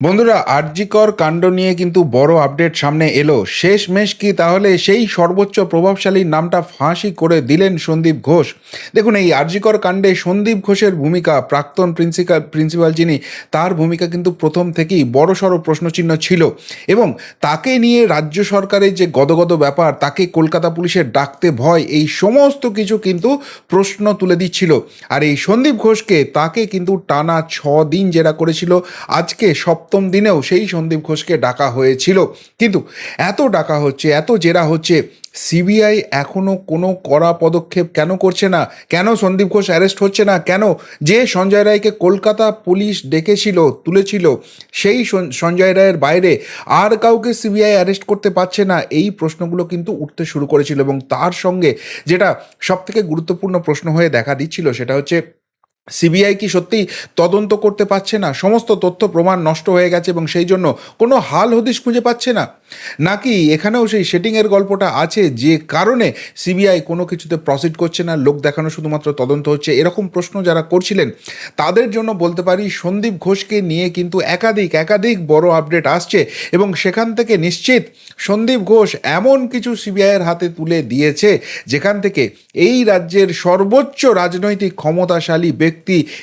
বন্ধুরা, আরজিকর কাণ্ড নিয়ে কিন্তু বড় আপডেট সামনে এলো। শেষমেশ কি তাহলে? সেই সর্বোচ্চ প্রভাবশালীর নামটা ফাঁসি করে দিলেন সন্দীপ ঘোষ। দেখুন, এই আরজিকর কাণ্ডে সন্দীপ ঘোষের ভূমিকা, প্রাক্তন প্রিন্সিপাল প্রিন্সিপাল যিনি, তার ভূমিকা কিন্তু প্রথম থেকেই বড়সড় প্রশ্নচিহ্ন ছিল এবং তাকে নিয়ে রাজ্য সরকারের যে গদগদ ব্যাপার, তাকে কলকাতা পুলিশের ডাকতে ভয়, এই সমস্ত কিছু কিন্তু প্রশ্ন তুলে দিচ্ছিল। আর এই সন্দীপ ঘোষকে তাকে কিন্তু টানা ছ দিন জেরা করেছিল। আজকে সপ্তম দিনেও সেই সন্দীপ ঘোষকে ডাকা হয়েছিল। কিন্তু এত ডাকা হচ্ছে, এত জেরা হচ্ছে, সিবিআই এখনও কোনো কড়া পদক্ষেপ কেন করছে না? কেন সন্দীপ ঘোষ অ্যারেস্ট হচ্ছে না? কেন যে সঞ্জয় রায়কে কলকাতা পুলিশ ডেকেছিল, তুলেছিল, সেই সঞ্জয় রায়ের বাইরে আর কাউকে সিবিআই অ্যারেস্ট করতে পারছে না? এই প্রশ্নগুলো কিন্তু উঠতে শুরু করেছিল এবং তার সঙ্গে যেটা সবথেকে গুরুত্বপূর্ণ প্রশ্ন হয়ে দেখা দিচ্ছিল সেটা হচ্ছে সিবিআই কি সত্যি তদন্ত করতে পারছে না? সমস্ত তথ্য প্রমাণ নষ্ট হয়ে গেছে এবং সেই জন্য কোনো হাল হদিশ খুঁজে পাচ্ছে না? নাকি এখানেও সেই সেটিংয়ের গল্পটা আছে যে কারণে সিবিআই কোনো কিছুতে প্রসিড করছে না, লোক দেখানো শুধুমাত্র তদন্ত হচ্ছে? এরকম প্রশ্ন যারা করছিলেন, তাদের জন্য বলতে পারি সন্দীপ ঘোষকে নিয়ে কিন্তু একাধিক একাধিক বড় আপডেট আসছে এবং সেখান থেকে নিশ্চিত সন্দীপ ঘোষ এমন কিছু সিবিআইয়ের হাতে তুলে দিয়েছে, যেখান থেকে এই রাজ্যের সর্বোচ্চ রাজনৈতিক ক্ষমতাশালী ব্যক্তি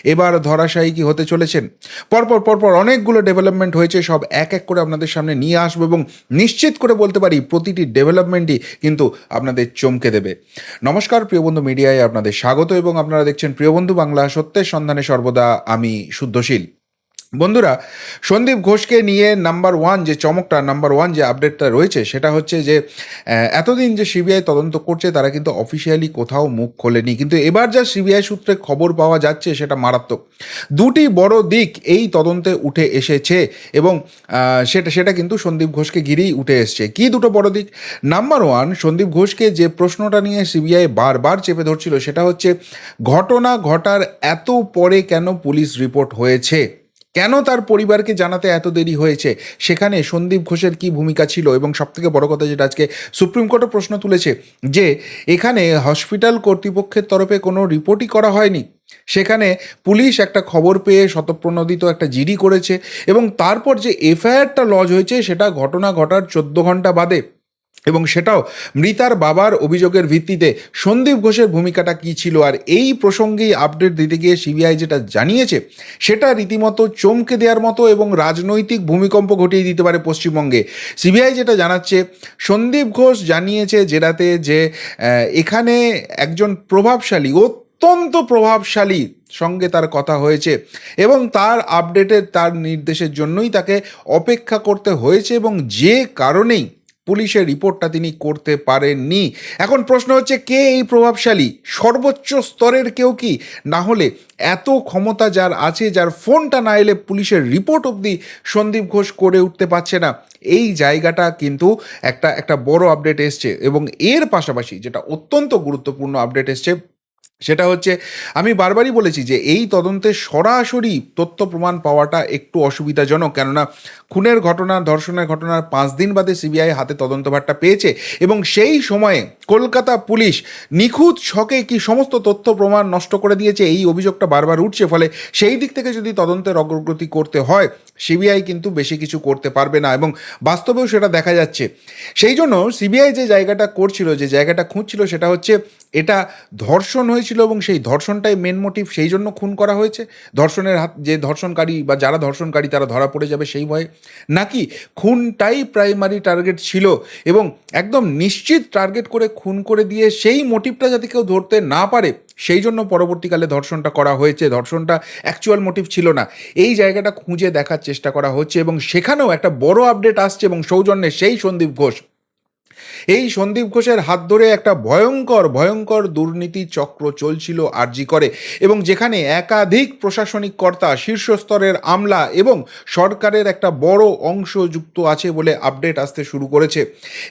এবার ধরাশায়ী কি হতে চলেছেন? পরপর পরপর অনেকগুলো ডেভেলপমেন্ট হয়েছে, সব এক এক করে আপনাদের সামনে নিয়ে আসব এবং নিশ্চিত করে বলতে পারি প্রতিটি ডেভেলপমেন্টই কিন্তু আপনাদের চমকে দেবে। নমস্কার, প্রিয় বন্ধু মিডিয়ায় আপনাদের স্বাগত এবং আপনারা দেখছেন প্রিয় বন্ধু বাংলা সত্যের সন্ধানে সর্বদা আমি শুদ্ধশীল। বন্ধুরা, সন্দীপ ঘোষকে নিয়ে নাম্বার ওয়ান যে চমকটা, নাম্বার ওয়ান যে আপডেটটা রয়েছে, সেটা হচ্ছে যে এতদিন যে সিবিআই তদন্ত করছে, তারা কিন্তু অফিসিয়ালি কোথাও মুখ খোলেনি। কিন্তু এবার যা সিবিআই সূত্রে খবর পাওয়া যাচ্ছে, সেটা মারাত্মক। দুটি বড় দিক এই তদন্তে উঠে এসেছে এবং সেটা সেটা কিন্তু সন্দীপ ঘোষকে ঘিরেই উঠে এসছে। কি দুটো বড় দিক? নাম্বার ওয়ান, সন্দীপ ঘোষকে যে প্রশ্নটা নিয়ে সিবিআই বারবার চেপে ধরছিল, সেটা হচ্ছে, ঘটনা ঘটার এত পরে কেন পুলিশ রিপোর্ট হয়েছে? কেন তার পরিবারকে জানাতে এত দেরি হয়েছে? সেখানে সন্দীপ ঘোষের কি ভূমিকা ছিল? এবং সবথেকে বড় কথা যেটা আজকে সুপ্রিম কোর্টও প্রশ্ন তুলেছে যে, এখানে হসপিটাল কর্তৃপক্ষের তরফে কোনো রিপোর্টই করা হয়নি। সেখানে পুলিশ একটা খবর পেয়ে শতপ্রণোদিত একটা জিডি করেছে এবং তারপর যে এফআইআরটা লজ হয়েছে, সেটা ঘটনা ঘটার চোদ্দ ঘণ্টা বাদে এবং সেটাও মৃতার বাবার অভিযোগের ভিত্তিতে। সন্দীপ ঘোষের ভূমিকাটা কী ছিল আর এই প্রসঙ্গেই আপডেট দিতে গিয়ে সিবিআই যেটা জানিয়েছে, সেটা রীতিমতো চমকে দেওয়ার মতো এবং রাজনৈতিক ভূমিকম্প ঘটিয়ে দিতে পারে পশ্চিমবঙ্গে। সিবিআই যেটা জানাচ্ছে, সন্দীপ ঘোষ জানিয়েছে জেরাতে যে এখানে একজন প্রভাবশালী, অত্যন্ত প্রভাবশালী সঙ্গে তার কথা হয়েছে এবং তার আপডেটের তার নির্দেশের জন্যই তাকে অপেক্ষা করতে হয়েছে এবং যে কারণেই পুলিশের রিপোর্টটা তিনি করতে পারেননি। এখন প্রশ্ন হচ্ছে, কে এই প্রভাবশালী? সর্বোচ্চ স্তরের কেউ কি? না হলে এত ক্ষমতা যার আছে, যার ফোনটা না এলে পুলিশের রিপোর্ট অবধি সন্দীপ ঘোষ করে উঠতে পারছে না। এই জায়গাটা কিন্তু একটা একটা বড় আপডেট এসছে এবং এর পাশাপাশি যেটা অত্যন্ত গুরুত্বপূর্ণ আপডেট এসছে, সেটা হচ্ছে, আমি বারবারই বলেছি যে এই তদন্তে সরাসরি তথ্য প্রমাণ পাওয়াটা একটু অসুবিধাজনক। কেননা খুনের ঘটনা, ধর্ষণের ঘটনার পাঁচ দিন বাদে সিবিআই হাতে তদন্তভারটা পেয়েছে এবং সেই সময়ে কলকাতা পুলিশ নিখুঁত ছকে কি সমস্ত তথ্য প্রমাণ নষ্ট করে দিয়েছে এই অভিযোগটা বারবার উঠছে, ফলে সেই দিক থেকে যদি তদন্তের অগ্রগতি করতে হয়, সিবিআই কিন্তু বেশি কিছু করতে পারবে না এবং বাস্তবেও সেটা দেখা যাচ্ছে। সেই জন্য সিবিআই যে জায়গাটা করছিল, যে জায়গাটা খুঁজছিল সেটা হচ্ছে এটা ধর্ষণ হয়েছিল এবং সেই ধর্ষণটাই মেন মোটিভ সেই জন্য খুন করা হয়েছে। ধর্ষণের হাত, যে ধর্ষণকারী বা যারা ধর্ষণকারী তারা ধরা পড়ে যাবে সেই ভয়ে। নাকি খুনটাই প্রাইমারি টার্গেট ছিল এবং একদম নিশ্চিত টার্গেট করে খুন করে দিয়ে সেই মোটিভটা যাতে কেউ ধরতে না পারে, সেই জন্য পরবর্তীকালে ধর্ষণটা করা হয়েছে। ধর্ষণটা অ্যাকচুয়াল মোটিভ ছিল না। এই জায়গাটা খুঁজে দেখার চেষ্টা করা হচ্ছে এবং সেখানেও একটা বড় আপডেট আসছে এবং সৌজন্যে সেই সন্দীপ ঘোষ এই সন্দীপ ঘোষের হাত ধরে একটা ভয়ঙ্কর ভয়ঙ্কর দুর্নীতি চক্র চলছিল আরজি করে এবং যেখানে একাধিক প্রশাসনিক কর্তা, শীর্ষস্তরের আমলা এবং সরকারের একটা বড় অংশ যুক্ত আছে বলে আপডেট আসতে শুরু করেছে।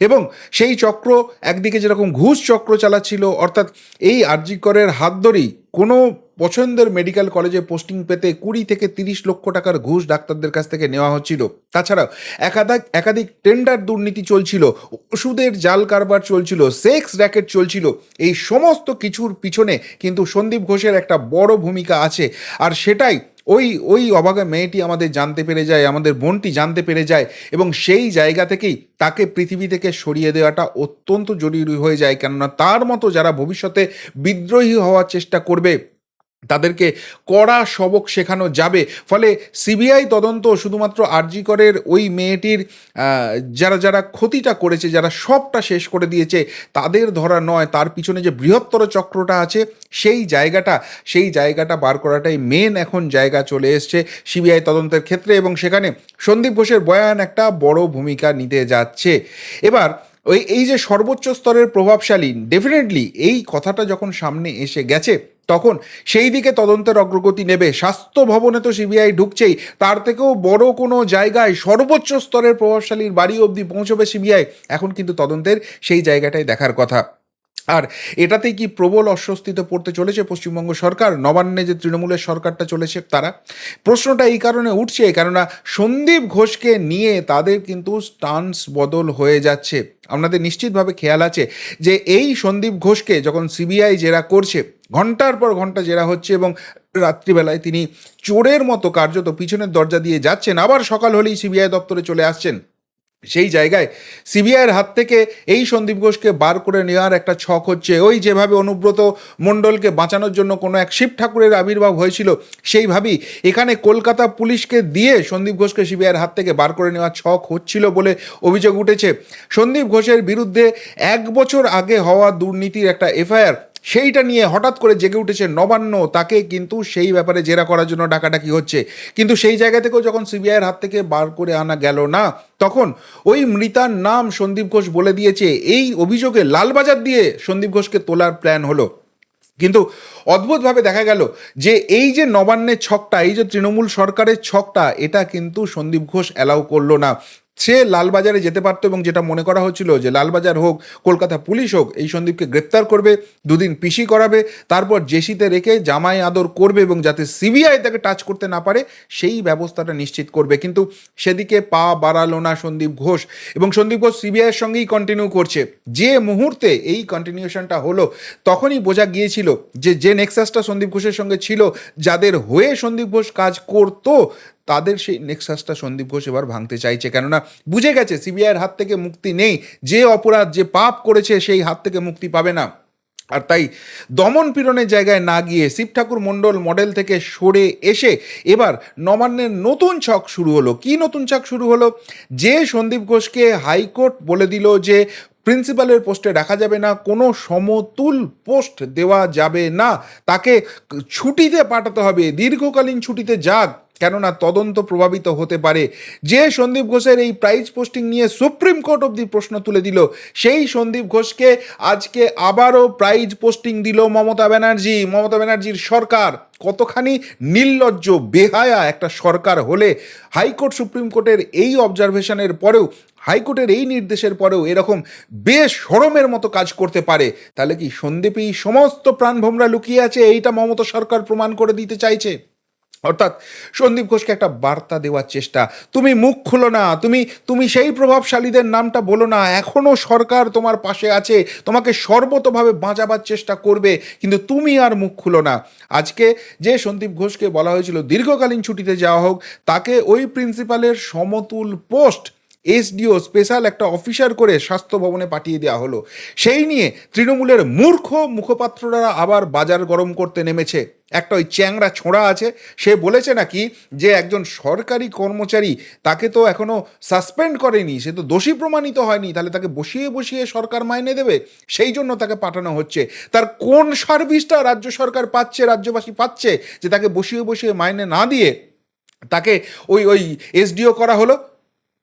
এবং সেই চক্র একদিকে যেরকম ঘুষ চক্র চালাচ্ছিল, অর্থাৎ এই আরজি করের হাত ধরেই কোনো পছন্দের মেডিকেল কলেজে পোস্টিং পেতে কুড়ি থেকে তিরিশ লক্ষ টাকার ঘুষ ডাক্তারদের কাছ থেকে নেওয়া হচ্ছিল। তাছাড়াও একাধিক একাধিক টেন্ডার দুর্নীতি চলছিল, ওষুধের জাল কারবার চলছিল, সেক্স র্যাকেট চলছিল। এই সমস্ত কিছুর পিছনে কিন্তু সন্দীপ ঘোষের একটা বড় ভূমিকা আছে। আর সেটাই ওই ওই অবাগা মেয়েটি আমাদের জানতে পেরে যায়, আমাদের বোনটি জানতে পেরে যায় এবং সেই জায়গা থেকেই তাকে পৃথিবী থেকে সরিয়ে দেওয়াটা অত্যন্ত জরুরি হয়ে যায়। কেননা তার মতো যারা ভবিষ্যতে বিদ্রোহী হওয়ার চেষ্টা করবে তাদেরকে কড়া সবক শেখানো যাবে। ফলে সিবিআই তদন্ত শুধুমাত্র আরজিকরের ওই মেয়েটির যারা যারা ক্ষতিটা করেছে, যারা সবটা শেষ করে দিয়েছে, তাদের ধরা নয়। তার পিছনে যে বৃহত্তর চক্রটা আছে, সেই জায়গাটা সেই জায়গাটা বার করাটাই মেন এখন জায়গা চলে এসছে সিবিআই তদন্তের ক্ষেত্রে। এবং সেখানে সন্দীপ ঘোষের বয়ান একটা বড় ভূমিকা নিতে যাচ্ছে। এবার ওই, এই যে সর্বোচ্চ স্তরের প্রভাবশালী ডেফিনেটলি এই কথাটা যখন সামনে এসে গেছে, তখন সেই দিকে তদন্তের অগ্রগতি নেবে। স্বাস্থ্য ভবনে তো সিবিআই ঢুকছেই, তার থেকেও বড় কোনো জায়গায় সর্বোচ্চ স্তরের প্রভাবশালীর বাড়ি অবধি পৌঁছবে সিবিআই এখন কিন্তু তদন্তের সেই জায়গাটাই দেখার কথা। আর এটাতেই কি প্রবল অস্বস্তিতে পড়তে চলেছে পশ্চিমবঙ্গ সরকার? নবান্নে যে তৃণমূলের সরকারটা চলেছে তারা? প্রশ্নটা এই কারণে উঠছে, কেননা সন্দীপ ঘোষকে নিয়ে তাদের কিন্তু স্টান্স বদল হয়ে যাচ্ছে। আপনাদের নিশ্চিতভাবে খেয়াল আছে যে এই সন্দীপ ঘোষকে যখন সিবিআই জেরা করছে, ঘণ্টার পর ঘণ্টা জেরা হচ্ছে এবং রাত্রিবেলায় তিনি চোরের মতো কার্যত পিছনের দরজা দিয়ে যাচ্ছেন, আবার সকাল হলেই সিবিআই দপ্তরে চলে আসছেন। সেই জায়গায় সিবিআইয়ের হাত থেকে এই সন্দীপ ঘোষকে বার করে নেওয়ার একটা ছক হচ্ছে। ওই যেভাবে অনুব্রত মণ্ডলকে বাঁচানোর জন্য কোনো এক শিব ঠাকুরের আবির্ভাব হয়েছিল, সেইভাবেই এখানে কলকাতা পুলিশকে দিয়ে সন্দীপ ঘোষকে সিবিআইয়ের হাত থেকে বার করে নেওয়ার ছক হচ্ছিল বলে অভিযোগ উঠেছে। সন্দীপ ঘোষের বিরুদ্ধে এক বছর আগে হওয়া দুর্নীতির একটা এফআইআর সেইটা নিয়ে হঠাৎ করে জেগে উঠেছে নবান্ন। তাকে কিন্তু সেই ব্যাপারে জেরা করার জন্য ডাকাডাকি হচ্ছে। কিন্তু সেই জায়গা থেকেও যখন সিবিআইয়ের হাত থেকে বার করে আনা গেল না, তখন ওই মৃতার নাম সন্দীপ ঘোষ বলে দিয়েছে। এই অভিযোগে লালবাজার দিয়ে সন্দীপ ঘোষকে তোলার প্ল্যান হলো। কিন্তু অদ্ভুতভাবে দেখা গেল যে এই যে নবান্নের ছকটা, এই যে তৃণমূল সরকারের ছকটা, এটা কিন্তু সন্দীপ ঘোষ অ্যালাউ করল না। সে লালবাজারে যেতে পারতো এবং যেটা মনে করা হচ্ছিল যে লালবাজার হোক, কলকাতা পুলিশ হোক, এই সন্দীপকে গ্রেপ্তার করবে, দুদিন পিসি করাবে, তারপর জেসিতে রেখে জামাই আদর করবে এবং যাতে সিবিআই তাকে টাচ করতে না পারে, সেই ব্যবস্থাটা নিশ্চিত করবে। কিন্তু সেদিকে পা বাড়ালো না সন্দীপ ঘোষ এবং সন্দীপ ঘোষ সিবিআইয়ের সঙ্গেই কন্টিনিউ করছে। যে মুহূর্তে এই কন্টিনিউশনটা হলো, তখনই বোঝা গিয়েছিল যে যে নেক্সাসটা সন্দীপ ঘোষের সঙ্গে ছিল, যাদের হয়ে সন্দীপ ঘোষ কাজ করতো তাদের সেই নেক্সাসটা সন্দীপ ঘোষ এবার ভাঙতে চাইছে। কেননা বুঝে গেছে, সিবিআইয়ের হাত থেকে মুক্তি নেই। যে অপরাধ, যে পাপ করেছে, সেই হাত থেকে মুক্তি পাবে না। আর তাই দমন পীড়নের জায়গায় না গিয়ে শিব ঠাকুর মণ্ডল মডেল থেকে সরে এসে এবার নবান্নের নতুন ছক শুরু হলো। কি নতুন ছক শুরু হলো? যে সন্দীপ ঘোষকে হাইকোর্ট বলে দিল যে প্রিন্সিপালের পোস্টে রাখা যাবে না, কোনো সমতুল পোস্ট দেওয়া যাবে না। তাকে ছুটিতে পাঠাতে হবে, দীর্ঘকালীন ছুটিতে যাক। কেননা তদন্ত প্রভাবিত হতে পারে। যে সন্দীপ ঘোষের এই প্রাইজ পোস্টিং নিয়ে সুপ্রিম কোর্ট অব্দি প্রশ্ন তুলে দিল, সেই সন্দীপ ঘোষকে আজকে আবারও প্রাইজ পোস্টিং দিল মমতা ব্যানার্জি। মমতা ব্যানার্জির সরকার কতখানি নির্লজ্জ, বেহায়া একটা সরকার হলে হাইকোর্ট, সুপ্রিম কোর্টের এই অবজারভেশনের পরেও, হাইকোর্টের এই নির্দেশের পরেও এরকম বেশ সরমের মতো কাজ করতে পারে। তাহলে কি সন্দীপেই সমস্ত প্রাণভোমরা লুকিয়ে আছে? এইটা মমতা সরকার প্রমাণ করে দিতে চাইছে। অর্থাৎ সন্দীপ ঘোষকে একটা বার্তা দেওয়ার চেষ্টা। তুমি মুখ খুলো না, তুমি তুমি সেই প্রভাবশালীদের নামটা বলো না। এখনও সরকার তোমার পাশে আছে, তোমাকে সর্বতভাবে বাঁচাবার চেষ্টা করবে, কিন্তু তুমি আর মুখ খুলো না। আজকে যে সন্দীপ ঘোষকে বলা হয়েছিল, দীর্ঘকালীন ছুটিতে যাওয়া হোক, তাকে ওই প্রিন্সিপালের সমতুল পোস্ট এসডিও স্পেশাল একটা অফিসার করে স্বাস্থ্য ভবনে পাঠিয়ে দেওয়া হলো। সেই নিয়ে তৃণমূলের মূর্খ মুখপাত্ররা আবার বাজার গরম করতে নেমেছে। একটা ওই চ্যাংরা ছোঁড়া আছে। সে বলেছে নাকি যে একজন সরকারি কর্মচারী তাকে তো এখনও সাসপেন্ড করেনি, সে তো দোষী প্রমাণিত হয়নি, তাহলে তাকে বসিয়ে বসিয়ে সরকার মাইনে দেবে? সেই জন্য তাকে পাঠানো হচ্ছে। তার কোন সার্ভিসটা রাজ্য সরকার পাচ্ছে, রাজ্যবাসী পাচ্ছে যে তাকে বসিয়ে বসিয়ে মাইনে না দিয়ে তাকে ওই ওই এসডিও করা হলো?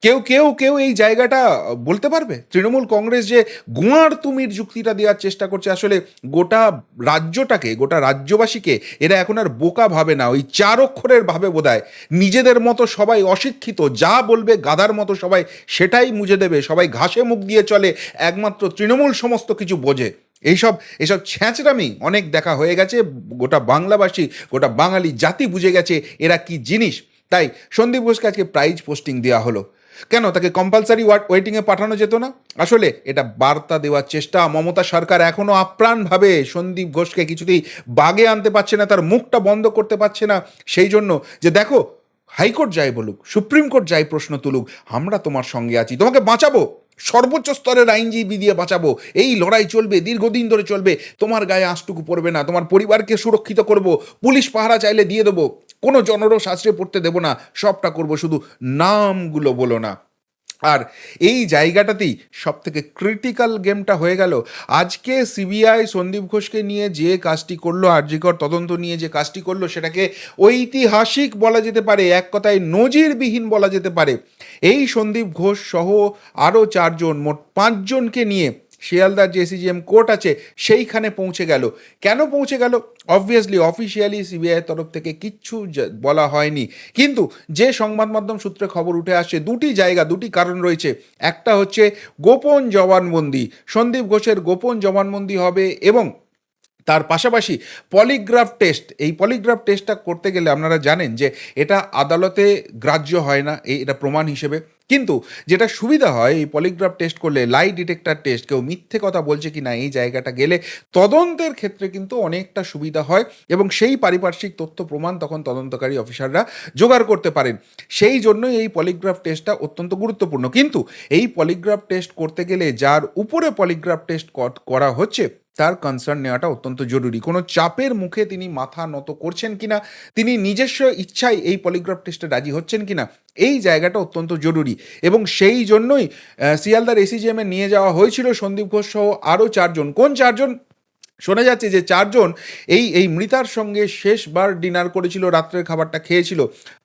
কেউ কেউ কেউ এই জায়গাটা বলতে পারবে? তৃণমূল কংগ্রেস যে গুঁয়ার তুমির যুক্তিটা দেওয়ার চেষ্টা করছে, আসলে গোটা রাজ্যটাকে, গোটা রাজ্যবাসীকে এরা এখন আর বোকা ভাবে না, ওই চার অক্ষরের ভাবে বোধহয়। নিজেদের মতো সবাই অশিক্ষিত, যা বলবে গাধার মতো সবাই সেটাই মুজে দেবে, সবাই ঘাসে মুখ দিয়ে চলে, একমাত্র তৃণমূল সমস্ত কিছু বোঝে। এইসব এসব ছ্যাঁচড়ামি অনেক দেখা হয়ে গেছে, গোটা বাংলাভাষী গোটা বাঙালি জাতি বুঝে গেছে এরা কি জিনিস। তাই সন্দীপ ঘোষকে আজকে প্রাইজ পোস্টিং দেওয়া হলো। কেন? তাকে কম্পালসারি ওয়েটিংয়ে পাঠানো যেত না? আসলে এটা বার্তা দেওয়ার চেষ্টা মমতা সরকার এখনও আপ্রাণভাবে সন্দীপ ঘোষকে কিছুতেই বাগে আনতে পারছে না, তার মুখটা বন্ধ করতে পারছে না। সেই জন্য যে দেখো, হাইকোর্ট যাই বলুক, সুপ্রিম কোর্ট যাই প্রশ্ন তুলুক, আমরা তোমার সঙ্গে আছি। তোমাকে বাঁচাবো, সর্বোচ্চ স্তরের আইনজীবী দিয়ে বাঁচাবো। এই লড়াই চলবে, দীর্ঘদিন ধরে চলবে। তোমার গায়ে আঁশটুকু পড়বে না, তোমার পরিবারকে সুরক্ষিত করব, পুলিশ পাহারা চাইলে দিয়ে দেবো। কোনো জনরও শাস্ত্রে পড়তে দেবো না, সবটা করব শুধু নামগুলো বলো না। আর এই জায়গাটাতেই সব থেকে ক্রিটিক্যাল গেমটা হয়ে গেল। আজকে সিবিআই সন্দীপ ঘোষকে নিয়ে যে কাজটি করল, আরজিকর তদন্ত নিয়ে যে কাজটি করল, সেটাকে ঐতিহাসিক বলা যেতে পারে, এক কথায় নজিরবিহীন বলা যেতে পারে। এই সন্দীপ ঘোষ সহ আরও চারজন, মোট পাঁচজনকে নিয়ে শিয়ালদার যে সিজিএম কোর্ট আছে, সেইখানে পৌঁছে গেল। কেন পৌঁছে গেল? অবভিয়াসলি অফিসিয়ালি সিবিআইয়ের তরফ থেকে কিচ্ছু বলা হয়নি। কিন্তু যে সংবাদ মাধ্যম সূত্রে খবর উঠে আসছে, দুটি জায়গা, দুটি কারণ রয়েছে। একটা হচ্ছে গোপন জবানবন্দি। সন্দীপ ঘোষের গোপন জবানবন্দি হবে এবং তার পাশাপাশি পলিগ্রাফ টেস্ট। এই পলিগ্রাফ টেস্টটা করতে গেলে আপনারা জানেন যে এটা আদালতে গ্রাহ্য হয় না। এটা প্রমাণ হিসেবে। কিন্তু যেটা সুবিধা হয়, এই পলিগ্রাফ টেস্ট করলে লাই ডিটেক্টর টেস্ট কেউ মিথ্যে কথা বলছে কি না এই জায়গাটা গেলে তদন্তের ক্ষেত্রে কিন্তু অনেকটা সুবিধা হয় এবং সেই পারিপার্শ্বিক তথ্য প্রমাণ তখন তদন্তকারী অফিসাররা জোগাড় করতে পারেন। সেই জন্যই এই পলিগ্রাফ টেস্টটা অত্যন্ত গুরুত্বপূর্ণ। কিন্তু এই পলিগ্রাফ টেস্ট করতে গেলে, যার উপরে পলিগ্রাফ টেস্ট করা হচ্ছে তার কনসার্ন নেওয়াটা অত্যন্ত জরুরি। কোনো চাপের মুখে তিনি মাথা নত করছেন কিনা, তিনি নিজস্ব ইচ্ছায় এই পলিগ্রাফ টেস্টে রাজি হচ্ছেন কিনা, এই জায়গাটা অত্যন্ত জরুরি। এবং সেই জন্যই সিয়ালদার এসিজিএমে নিয়ে যাওয়া হয়েছিল সন্দীপ ঘোষ সহ আরও চারজন। কোন চারজন? শোনা যাচ্ছে যে চারজন এই এই মৃতার সঙ্গে শেষবার ডিনার করেছিল, রাত্রের খাবারটা খেয়েছিল।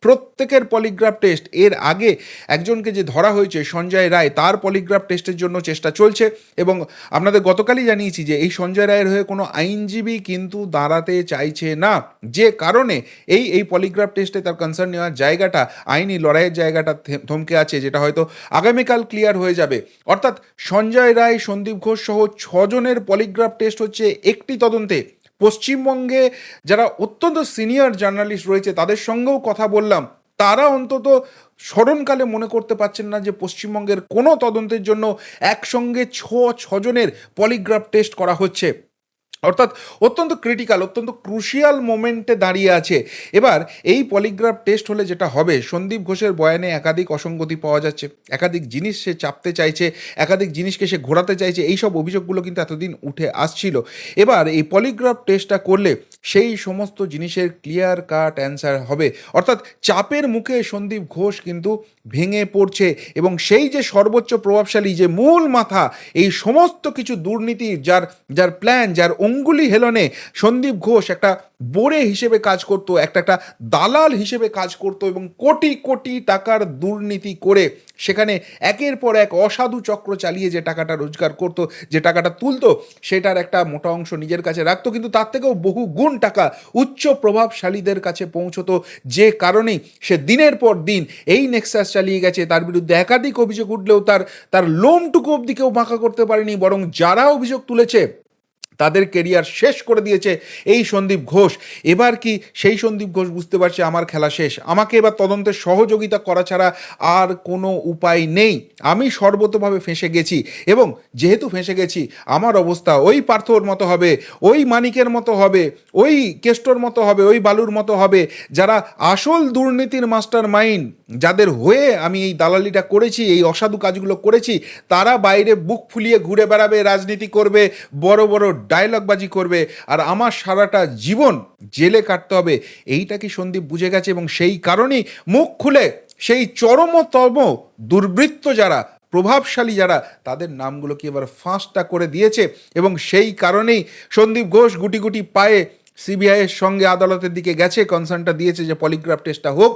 প্রত্যেকের পলিগ্রাফ টেস্ট, এর আগে একজনকে যে ধরা হয়েছে, সঞ্জয় রায়, তার পলিগ্রাফ টেস্টের জন্য চেষ্টা চলছে এবং আপনাদের গতকালই জানিয়েছি যে এই সঞ্জয় রায়ের হয়ে কোনো আইনজীবী কিন্তু দাঁড়াতে চাইছে না। যে কারণে এই এই পলিগ্রাফ টেস্টে তার কনসার্ন নেওয়ার জায়গাটা, আইনি লড়াইয়ের জায়গাটা থমকে আছে, যেটা হয়তো আগামীকাল ক্লিয়ার হয়ে যাবে। অর্থাৎ সঞ্জয় রায়, সন্দীপ ঘোষ সহ ছজনের পলিগ্রাফ টেস্ট হচ্ছে একটি তদন্তে পশ্চিমবঙ্গে যারা অত্যন্ত সিনিয়র জার্নালিস্ট রয়েছে, তাদের সঙ্গেও কথা বললাম। তারা অন্তত স্মরণকালে মনে করতে পারছেন না যে পশ্চিমবঙ্গের কোনো তদন্তের জন্য একসঙ্গে ছ ছজনের পলিগ্রাফ টেস্ট করা হচ্ছে। অর্থাৎ অত্যন্ত ক্রিটিক্যাল অত্যন্ত ক্রুশিয়াল মোমেন্টে দাঁড়িয়ে আছে। এবার এই পলিগ্রাফ টেস্ট হলে যেটা হবে, সন্দীপ ঘোষের বয়ানে একাধিক অসঙ্গতি পাওয়া যাচ্ছে, একাধিক জিনিস সে চাপতে চাইছে, একাধিক জিনিসকে সে ঘোরাতে চাইছে, এইসব অভিযোগগুলো কিন্তু এতদিন উঠে আসছিল। এবার এই পলিগ্রাফ টেস্টটা করলে সেই সমস্ত জিনিসের ক্লিয়ার কাট অ্যান্সার হবে। অর্থাৎ চাপের মুখে সন্দীপ ঘোষ কিন্তু ভেঙে পড়ছে এবং সেই যে সর্বোচ্চ প্রভাবশালী যে মূল মাথা, এই সমস্ত কিছু দুর্নীতি যার যার প্ল্যান যার অঙ্গুলি হেলনে সন্দীপ ঘোষ একটা বোরে হিসেবে কাজ করতো, একটা একটা দালাল হিসেবে কাজ করতো এবং কোটি কোটি টাকার দুর্নীতি করে সেখানে একের পর এক অসাধু চক্র চালিয়ে যে টাকাটা রোজগার করতো, যে টাকাটা তুলতো, সেটার একটা মোটা অংশ নিজের কাছে রাখতো। কিন্তু তার থেকেও বহু গুণ টাকা উচ্চ প্রভাবশালীদের কাছে পৌঁছতো যে কারণে সে দিনের পর দিন এই নেক্সাস চালিয়ে গেছে। তার বিরুদ্ধে একাধিক অভিযোগ উঠলেও তার তার লোমটুকু অবধি কেউ বাঁকা করতে পারেনি, বরং যারা অভিযোগ তুলেছে তাদের কেরিয়ার শেষ করে দিয়েছে এই সন্দীপ ঘোষ। এবার কি সেই সন্দীপ ঘোষ বুঝতে পারছে আমার খেলা শেষ? আমাকে এবার তদন্তের সহযোগিতা করা ছাড়া আর কোনো উপায় নেই। আমি সর্বতভাবে ফেঁসে গেছি এবং যেহেতু ফেঁসে গেছি, আমার অবস্থা ওই পার্থর মতো হবে, ওই মানিকের মতো হবে, ওই কেষ্টর মতো হবে, ওই বালুর মতো হবে, যারা আসল দুর্নীতির মাস্টার মাইন্ড যাদের হয়ে আমি এই দালালিটা করেছি, এই অসাধু কাজগুলো করেছি, তারা বাইরে বুক ফুলিয়ে ঘুরে বেড়াবে, রাজনীতি করবে, বড় বড় ডায়লগবাজি করবে, আর আমার সারাটা জীবন জেলে কাটতে হবে। এইটা কি সন্দীপ বুঝে গেছে এবং সেই কারণেই মুখ খুলে সেই চরমতম দুর্বৃত্ত যারা, প্রভাবশালী যারা, তাদের নামগুলো কি এবার ফাঁসটা করে দিয়েছে এবং সেই কারণেই সন্দীপ ঘোষ গুটি গুটি পায়ে সিবিআইয়ের সঙ্গে আদালতের দিকে গেছে কনসার্নটা দিয়েছে যে পলিগ্রাফ টেস্টটা হোক।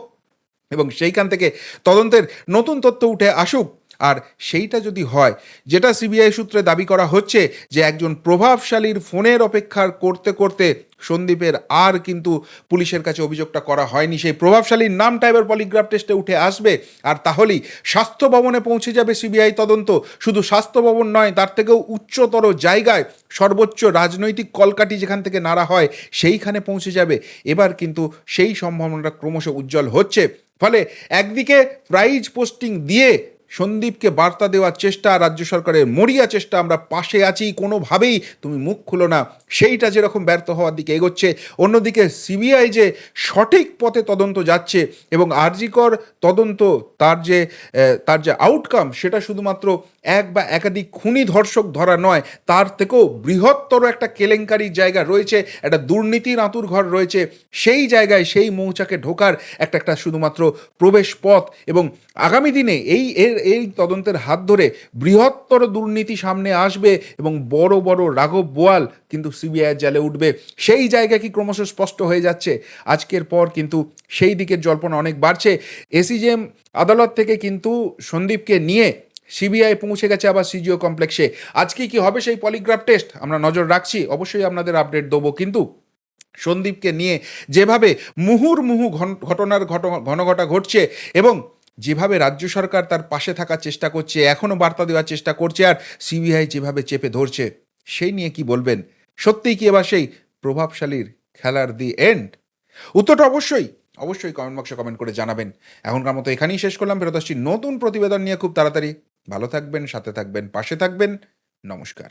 এবং সেইখান থেকে তদন্তের নতুন তথ্য উঠে আসুক। আর সেইটা যদি হয়, যেটা সিবিআই সূত্রে দাবি করা হচ্ছে যে একজন প্রভাবশালীর ফোনের অপেক্ষার করতে করতে সন্দীপের আর কিন্তু পুলিশের কাছে অভিযোগটা করা হয়নি। সেই প্রভাবশালীর নামটা এবার পলিগ্রাফ টেস্টে উঠে আসবে। আর তাহলেই স্বাস্থ্য ভবনে পৌঁছে যাবে সিবিআই তদন্ত। শুধু স্বাস্থ্য ভবন নয়, তার থেকেও উচ্চতর জায়গায় সর্বোচ্চ রাজনৈতিক কলকাঠি যেখান থেকে নাড়া হয়, সেইখানে পৌঁছে যাবে। এবার কিন্তু সেই সম্ভাবনাটা ক্রমশ উজ্জ্বল হচ্ছে। ফলে একদিকে প্রাইজ পোস্টিং দিয়ে সন্দীপকে বার্তা দেওয়ার চেষ্টা, রাজ্য সরকারের মরিয়া চেষ্টা আমরা পাশে আছি কোনোভাবেই। তুমি মুখ খুলো না। সেইটা যেরকম ব্যর্থ হওয়ার দিকে এগোচ্ছে, অন্যদিকে সিবিআই যে সঠিক পথে তদন্ত যাচ্ছে এবং আরজিকর তদন্ত, তার যে তার যে আউটকাম সেটা শুধুমাত্র এক বা একাধিক খুনি ধর্ষক ধরা নয়, তার থেকেও বৃহত্তর একটা কেলেঙ্কারির জায়গা রয়েছে, একটা দুর্নীতির আঁতুর ঘর রয়েছে। সেই জায়গায় সেই মৌচাকে ঢোকার একটা একটা শুধুমাত্র প্রবেশ পথ এবং আগামী দিনে এই, এর এই তদন্তের হাত ধরে বৃহত্তর দুর্নীতি সামনে আসবে এবং বড় বড় রাঘব বোয়াল কিন্তু সিবিআইয়ের জালে উঠবে। সেই জায়গা কি ক্রমশ স্পষ্ট হয়ে যাচ্ছে? আজকের পর কিন্তু সেই দিকের জল্পনা অনেক বাড়ছে। এসিজেম আদালত থেকে কিন্তু সন্দীপকে নিয়ে সিবিআই পৌঁছে গেছে আবার সিজিও কমপ্লেক্সে। আজকে কি হবে সেই পলিগ্রাফ টেস্ট? আমরা নজর রাখছি। অবশ্যই আপনাদের আপডেট দেবো কিন্তু সন্দীপকে নিয়ে যেভাবে মুহুর্মুহু ঘন- ঘটনার ঘট- ঘনঘটা ঘটছে এবং যেভাবে রাজ্য সরকার তার পাশে থাকার চেষ্টা করছে, এখনও বার্তা দেওয়ার চেষ্টা করছে আর সিবিআই যেভাবে চেপে ধরছে, সেই নিয়ে কি বলবেন? সত্যিই কি এবার সেই প্রভাবশালীর খেলার দি এন্ড উত্তরটা অবশ্যই অবশ্যই কমেন্ট বক্সে কমেন্ট করে জানাবেন। এখনকার মতো এখানেই শেষ করলাম, ফেরত আসছি নতুন প্রতিবেদন নিয়ে খুব তাড়াতাড়ি। ভালো থাকবেন, সাথে থাকবেন, পাশে থাকবেন। নমস্কার।